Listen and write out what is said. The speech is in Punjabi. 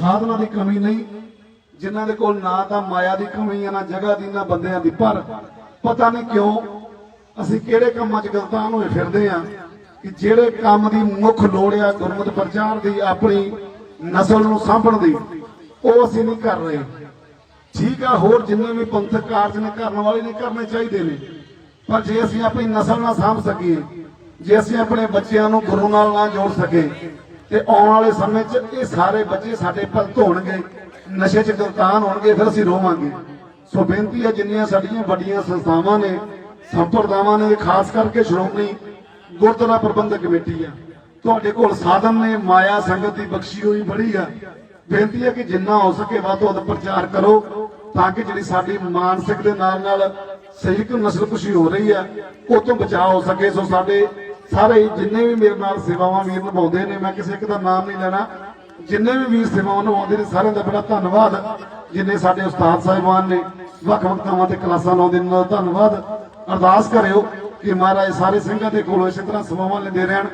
ਸਾਧਨਾ ਦੀ ਕਮੀ ਨਹੀਂ, ਜਿਨ੍ਹਾਂ ਦੇ ਕੋਲ ਨਾ ਤਾਂ ਮਾਇਆ ਦੀ ਕਮੀ ਹੈ ਨਾ ਜਗ੍ਹਾ ਦੀ, ਨਾ ਬੰਦਿਆਂ ਦੀ। ਪਰ ਪਤਾ ਨਹੀਂ ਕਿਉਂ ਅਸੀਂ ਕਿਹੜੇ ਕੰਮਾਂ 'ਚ ਗਲਤਾਨ ਹੋਏ ਫਿਰਦੇ ਆ ਕਿ ਜਿਹੜੇ ਕੰਮ ਦੀ ਮੁੱਖ ਲੋੜ ਆ ਗੁਰਮਤਿ ਪ੍ਰਚਾਰ ਦੀ, ਆਪਣੀ ਨਸਲ ਨੂੰ ਸਾਂਭਣ ਦੀ, ਉਹ ਅਸੀਂ ਨਹੀਂ ਕਰ ਰਹੇ। ਠੀਕ ਆ, ਹੋਰ ਜਿੰਨੇ ਵੀ ਪੰਥਕ ਕਾਰਜ ਨੇ, ਕਰਨ ਵਾਲੇ ਨੇ ਕਰਨੇ ਚਾਹੀਦੇ ਨੇ। ਪਰ ਜੇ ਅਸੀਂ ਆਪਣੀ ਨਸਲ ਨਾਲ ਸਾਂਭ ਸਕੀਏ, ਜੇ ਅਸੀਂ ਆਪਣੇ ਬੱਚਿਆਂ ਨੂੰ ਗੁਰੂ ਨਾਲ ਨਾ ਜੋੜ ਸਕੇ ਤੇ ਆਉਣ ਵਾਲੇ ਸਮੇਂ 'ਚ ਇਹ ਸਾਰੇ ਬੱਚੇ ਸਾਡੇ ਭਗਤ ਹੋਣਗੇ, ਨਸ਼ੇ 'ਚ ਗਲਤਾਨ ਹੋਣਗੇ, ਫਿਰ ਅਸੀਂ ਰੋਵਾਂਗੇ। ਸੋ ਬੇਨਤੀ ਹੈ ਜਿੰਨੀਆਂ ਸਾਡੀਆਂ ਵੱਡੀਆਂ ਸੰਸਥਾਵਾਂ ਨੇ, ਸੰਪਰਦਾਵਾਂ ਨੇ, ਖਾਸ ਕਰਕੇ ਸ਼੍ਰੋਮਣੀ ਗੁਰਦੁਆਰਾ ਪ੍ਰਬੰਧਕ ਕਮੇਟੀ ਆ, ਤੁਹਾਡੇ ਕੋਲ ਸਾਧਨ ਨੇ, ਮਾਇਆ ਸੰਗਤ ਦੀ ਬਖਸ਼ੀ ਹੋਈ ਬੜੀ ਆ। ਬੇਨਤੀ ਹੈ ਕਿ ਜਿੰਨਾ ਹੋ ਸਕੇ ਵੱਧ ਤੋਂ ਵੱਧ ਪ੍ਰਚਾਰ ਕਰੋ, ਤਾਂ ਕਿ ਜਿਹੜੀ ਸਾਡੀ ਮਾਨਸਿਕ ਦੇ ਨਾਲ ਨਾਲ ਸਰੀਰਕ ਨਸਲਕੁਸ਼ੀ ਹੋ ਰਹੀ ਆ, ਉਹ ਤੋਂ ਬਚਾਅ ਹੋ ਸਕੇ। ਸੋ ਸਾਡੇ ਸਾਰੇ ਜਿੰਨੇ ਵੀ ਮੇਰੇ ਨਾਲ ਸੇਵਾਵਾਂ ਵੀਰ ਨਿਭਾਉਂਦੇ ਨੇ, ਮੈਂ ਕਿਸੇ ਇੱਕ ਦਾ ਨਾਮ ਨਹੀਂ ਲੈਣਾ। ਜਿੰਨੇ ਵੀ ਵੀਰ ਸੇਵਾਵਾਂ ਨਿਭਾਉਂਦੇ ਨੇ, ਸਾਰਿਆਂ ਦਾ ਬੜਾ ਧੰਨਵਾਦ। ਜਿੰਨੇ ਸਾਡੇ ਉਸਤਾਦ ਸਾਹਿਬਾਨ ਨੇ ਵੱਖ ਵੱਖ ਥਾਵਾਂ ਤੇ ਕਲਾਸਾਂ ਲਾਉਂਦੇ ਨੇ, ਉਹਨਾਂ ਦਾ ਧੰਨਵਾਦ। ਅਰਦਾਸ ਕਰਿਓ ਕਿ ਮਹਾਰਾਜ ਸਾਰੇ ਸਿੰਘਾਂ ਦੇ ਕੋਲੋਂ ਇਸੇ ਤਰ੍ਹਾਂ ਸੇਵਾਵਾਂ ਲੈਂਦੇ ਰਹਿਣ।